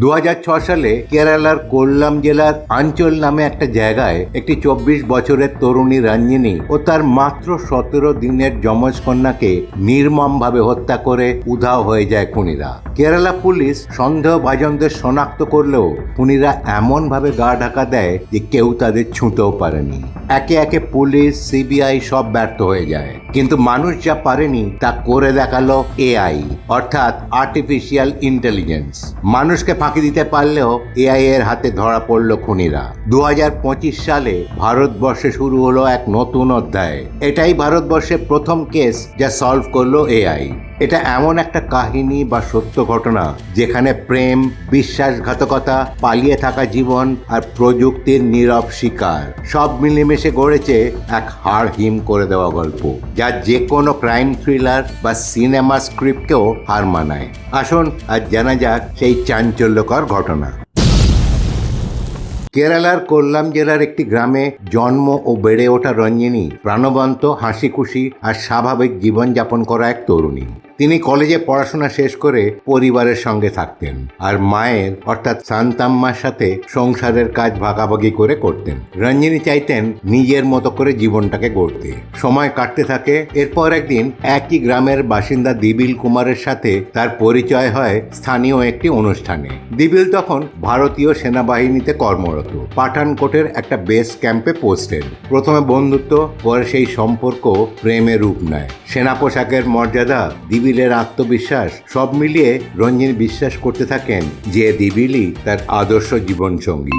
দু সালে কেরালার কোল্লাম জেলার আঞ্চল নামে একটা জায়গায় একটি চব্বিশ বছরের তরুণী রঞ্জিনী ও তার মাত্র সতেরো দিনের যমজ কন্যাকে নির্মমভাবে হত্যা করে উধাও হয়ে যায় খুনিরা। কেরালা পুলিশ সন্দেহভাজনদের শনাক্ত করলেও খুনিরা এমনভাবে গা ঢাকা দেয় যে কেউ তাদের ছুঁতেও পারেনি। একে একে পুলিশ, সিবিআই সব ব্যর্থ হয়ে যায়। কিন্তু মানুষ যা পারেনি তা করে দেখাল এআই, অর্থাৎ আর্টিফিশিয়াল ইন্টেলিজেন্স মানুষকে দিতে পারলেও এআই এর হাতে ধরা পড়ল খুনিরা। দু হাজার পঁচিশ সালে ভারতবর্ষে শুরু হলো এক নতুন অধ্যায়। এটাই ভারতবর্ষের প্রথম কেস যা সলভ করল এআই এটা এমন একটা কাহিনী বা সত্য ঘটনা যেখানে প্রেম, বিশ্বাসঘাতকতা, পালিয়ে থাকা জীবন আর প্রযুক্তির নীরব শিকার সব মিলেমিশে গড়েছে এক হাড় হিম করে দেওয়া গল্প যা যে কোনো ক্রাইম থ্রিলার বা সিনেমা স্ক্রিপ্টকেও হার মানায়। আসুন আজ জানা যাক সেই চাঞ্চল্যকর ঘটনা। কেরালার কোল্লাম জেলার একটি গ্রামে জন্ম ও বেড়ে ওঠা রঞ্জিনী প্রাণবন্ত হাসি খুশি আর স্বাভাবিক জীবনযাপন করা এক তরুণী। তিনি কলেজে পড়াশোনা শেষ করে পরিবারের সঙ্গে থাকতেন আর মায়ের, অর্থাৎ সান্তাম্মার সাথে সংসারের কাজ ভাগাভাগি করে করতেন। রঞ্জিনী চাইতেন নিজের মতো করে জীবনটাকে গড়তে। সময় কাটতে থাকে, এরপর একদিন একই গ্রামের বাসিন্দা দিবিল কুমারের সাথে তার পরিচয় হয় স্থানীয় একটি অনুষ্ঠানে। দিবিল তখন ভারতীয় সেনাবাহিনীতে কর্মরত। পাঠানকোটের একটা বেস ক্যাম্পে পোস্টেড। প্রথমে বন্ধুত্ব, পরে সেই সম্পর্ক প্রেমে রূপ নেয়। সেনা পোশাকের মর্যাদা দিবিলের আত্মবিশ্বাস, সব মিলিয়ে রঞ্জিনী বিশ্বাস করতে থাকেন যে দিবিলই তার আদর্শ জীবনসঙ্গী।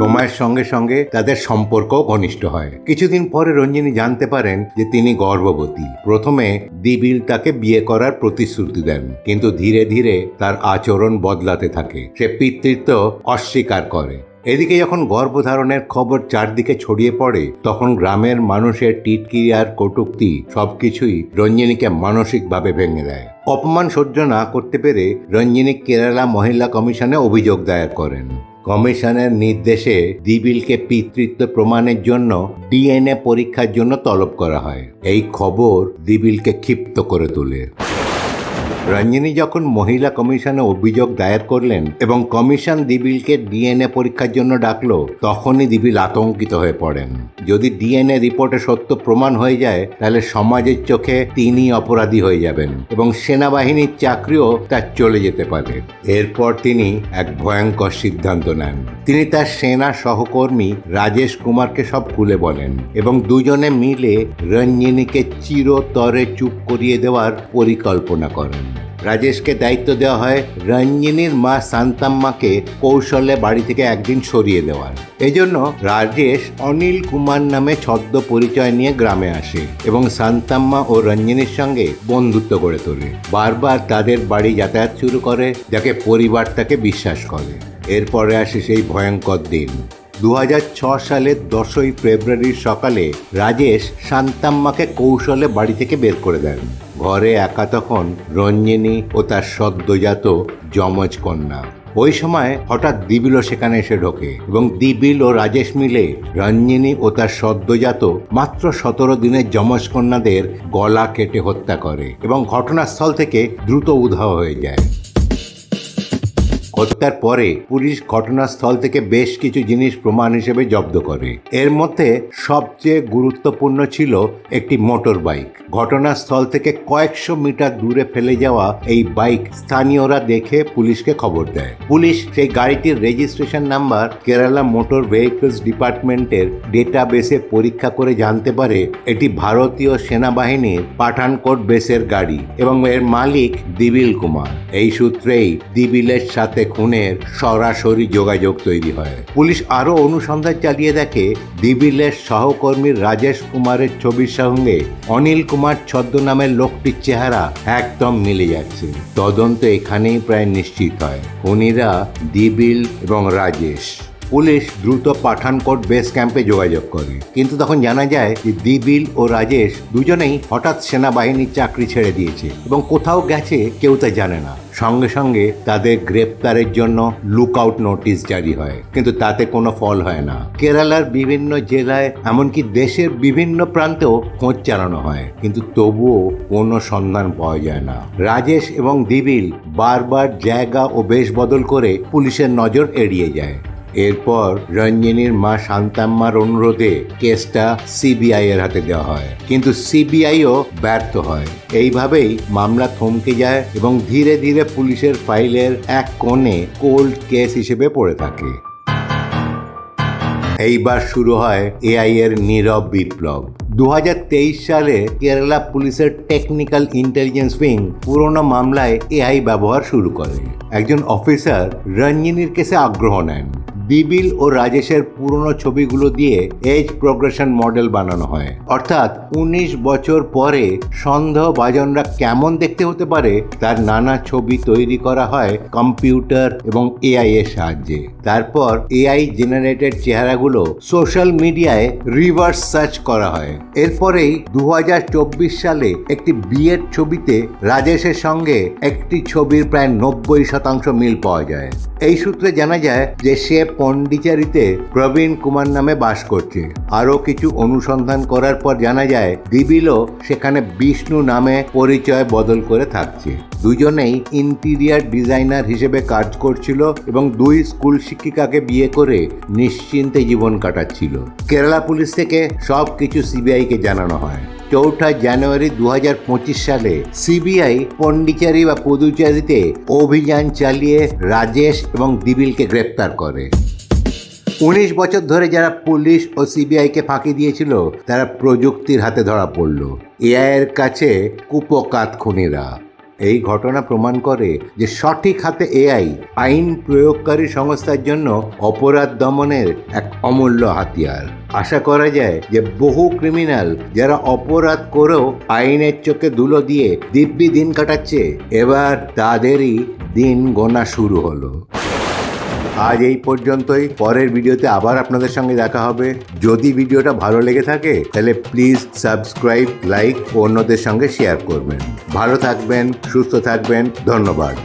সময়ের সঙ্গে সঙ্গে তাদের সম্পর্কও ঘনিষ্ঠ হয়। কিছুদিন পরে রঞ্জিনী জানতে পারেন যে তিনি গর্ভবতী। প্রথমে দিবিল তাকে বিয়ে করার প্রতিশ্রুতি দেন, কিন্তু ধীরে ধীরে তার আচরণ বদলাতে থাকে। সে পিতৃত্ব অস্বীকার করে। এদিকে যখন গর্ভধারণের খবর চারদিকে ছড়িয়ে পড়ে, তখন গ্রামের মানুষের টিটকিরি আর কটুক্তি সবকিছুই রঞ্জিনীকে মানসিকভাবে ভেঙে দেয়। অপমান সহ্য না করতে পেরে রঞ্জিনী কেরালা মহিলা কমিশনে অভিযোগ দায়ের করেন। কমিশনের নির্দেশে দিবিলকে পিতৃত্ব প্রমাণের জন্য ডিএনএ পরীক্ষার জন্য তলব করা হয়। এই খবর দিবিলকে ক্ষিপ্ত করে তোলে। রঞ্জিনী যখন মহিলা কমিশনে অভিযোগ দায়ের করলেন এবং কমিশন দিবিলকে ডিএনএ পরীক্ষার জন্য ডাকল, তখনই দিবিল আতঙ্কিত হয়ে পড়েন। যদি ডিএনএ রিপোর্টে সত্য প্রমাণ হয়ে যায়, তাহলে সমাজের চোখে তিনি অপরাধী হয়ে যাবেন এবং সেনাবাহিনীর চাকরিও তার চলে যেতে পারে। এরপর তিনি এক ভয়ঙ্কর সিদ্ধান্ত নেন। তিনি তার সেনা সহকর্মী রাজেশ কুমারকে সব খুলে বলেন এবং দুজনে মিলে রঞ্জিনীকে চিরতরে চুপ করিয়ে দেওয়ার পরিকল্পনা করেন। রাজেশকে দায়িত্ব দেওয়া হয় রঞ্জিনীর মা শান্তাম্মাকে কৌশলে বাড়ি থেকে একদিন সরিয়ে দেওয়ার। এজন্য রাজেশ অনিল কুমার নামে ছদ্ম পরিচয় নিয়ে গ্রামে আসে এবং শান্তাম্মা ও রঞ্জিনীর সঙ্গে বন্ধুত্ব গড়ে তোলে। বারবার তাদের বাড়ি যাতায়াত শুরু করে, যাকে পরিবার তাকে বিশ্বাস করে। এরপরে আসে সেই ভয়ঙ্কর দিন। দু সালের দশই ফেব্রুয়ারির সকালে রাজেশ শান্তাম্মাকে কৌশলে বাড়ি থেকে বের করে দেন। ঘরে একা তখন রঞ্জিনী ও তার সদ্যজাত যমজ কন্যা। ওই সময় হঠাৎ দিবিলও সেখানে এসে ঢোকে এবং দিবিল ও রাজেশ মিলে রঞ্জিনী ও তার সদ্যজাত মাত্র সতেরো দিনের যমজ কন্যাদের গলা কেটে হত্যা করে এবং ঘটনাস্থল থেকে দ্রুত উধাও হয়ে যায়। হত্যার পরে পুলিশ ঘটনাস্থল থেকে বেশ কিছু জিনিস প্রমাণ হিসেবে জব্দ করে। এর মধ্যে সবচেয়ে গুরুত্বপূর্ণ ছিল একটি মোটর বাইক। ঘটনাস্থল থেকে কয়েকশো মিটার দূরে ফেলে যাওয়া এই বাইক স্থানীয়রা দেখে পুলিশকে খবর দেয়। পুলিশ সেই গাড়িটির registration number, Kerala motor vehicles ডিপার্টমেন্টের ডেটাবেসে পরীক্ষা করে জানতে পারে এটি ভারতীয় সেনাবাহিনীর পাঠানকোট বেসের গাড়ি এবং এর মালিক দিবিল কুমার। এই সূত্রেই দিবিলের সাথে খুনের সরাসরি যোগাযোগ তৈরি হয়। পুলিশ আরও অনুসন্ধান চালিয়ে দেখে, দিবিলের সহকর্মী রাজেশ কুমারের ছবির সঙ্গে অনিল কুমার ছদ্মনামের লোকটির চেহারা একদম মিলে যাচ্ছে। তদন্ত এখানেই প্রায় নিশ্চিত হয়। খুনিরা দিবিল এবং রাজেশ। পুলিশ দ্রুত পাঠানকোট বেস ক্যাম্পে যোগাযোগ করে। কিন্তু তখন জানা যায় যে দিবিল ও রাজেশ দুজনেই হঠাৎ সেনাবাহিনীর চাকরি ছেড়ে দিয়েছে এবং কোথাও গেছে কেউ তা জানে না। সঙ্গে সঙ্গে তাদের গ্রেপ্তারের জন্য লুক আউট নোটিশ জারি হয়। কিন্তু তাতে কোনো ফল হয় না। কেরালার বিভিন্ন জেলায়, এমনকি দেশের বিভিন্ন প্রান্তেও খোঁজ চালানো হয়। কিন্তু তবুও কোনো সন্ধান পাওয়া যায় না। রাজেশ এবং দিবিল বারবার জায়গা ও বেশ বদল করে পুলিশের নজর এড়িয়ে যায়। এরপর রঞ্জিনীর মা শান্তাম্মার অনুরোধে কেসটা সিবিআই এর হাতে দেওয়া হয়। কিন্তু সিবিআইও ব্যর্থ হয়। এইভাবেই মামলা থমকে যায় এবং ধীরে ধীরে পুলিশের ফাইলের এক কোণে কোল্ড কেস হিসেবে পড়ে থাকে। এইবার শুরু হয় এআই এর নীরব বিপ্লব। দু হাজার তেইশ সালে কেরালা পুলিশের টেকনিক্যাল ইন্টেলিজেন্স উইং পুরনো মামলায় এআই ব্যবহার শুরু করে। একজন অফিসার রঞ্জিনীর কেসে আগ্রহ নেন। দিবিল ও রাজেশের পুরনো ছবিগুলো দিয়ে এজ প্রোগ্রেশন মডেল বানানো হয়। অর্থাৎ উনিশ বছর পরে সন্দেহভাজনরা কেমন দেখতে হতে পারে তার নানা ছবি তৈরি করা হয় কম্পিউটার এবং এআই এর সাহায্যে। তারপর এআই জেনারেটেড চেহারাগুলো সোশ্যাল মিডিয়ায় রিভার্স সার্চ করা হয়। এরপরেই দু হাজার চব্বিশ সালে একটি বিয়ের ছবিতে রাজেশের সঙ্গে একটি ছবির প্রায় নব্বই শতাংশ মিল পাওয়া যায়। এই সূত্রে জানা যায় যে সে পন্ডিচারিতে প্রবীণ কুমার নামে বাস করছে। আরও কিছু অনুসন্ধান করার পর জানা যায়, দিবিলও সেখানে বিষ্ণু নামে পরিচয় বদল করে থাকছে। দুজনেই ইন্টিরিয়ার ডিজাইনার হিসেবে কাজ করছিল এবং দুই স্কুল শিক্ষিকাকে বিয়ে করে নিশ্চিন্তে জীবন কাটাচ্ছিল। কেরালা পুলিশ থেকে সব কিছু সিবিআইকে জানানো হয়। চৌঠা জানুয়ারি দু হাজার পঁচিশ সালে সিবিআই পন্ডিচারি বা পুদুচারিতে অভিযান চালিয়ে রাজেশ এবং দিবিলকে গ্রেপ্তার করে। উনিশ বছর ধরে যারা পুলিশ ও সিবিআইকে ফাঁকি দিয়েছিল, তারা প্রযুক্তির হাতে ধরা পড়ল। এআইয়ের কাছে কুপকাত খুনিরা। এই ঘটনা প্রমাণ করে যে সঠিক হাতে এআই, আইন প্রয়োগকারী সংস্থার জন্য অপরাধ দমনের এক অমূল্য হাতিয়ার। আশা করা যায় যে বহু ক্রিমিনাল যারা অপরাধ করেও আইনের চোখে ধুলো দিয়ে দিব্যি দিন কাটাচ্ছে, এবার তাদেরই দিন গোনা শুরু হলো। আজ এই পর্যন্তই। পরের ভিডিওতে আবার আপনাদের সঙ্গে দেখা হবে। যদি ভিডিওটা ভালো লেগে থাকে, তাহলে প্লিজ সাবস্ক্রাইব লাইক ও অন্যদের সঙ্গে শেয়ার করবেন। ভালো থাকবেন, সুস্থ থাকবেন, ধন্যবাদ।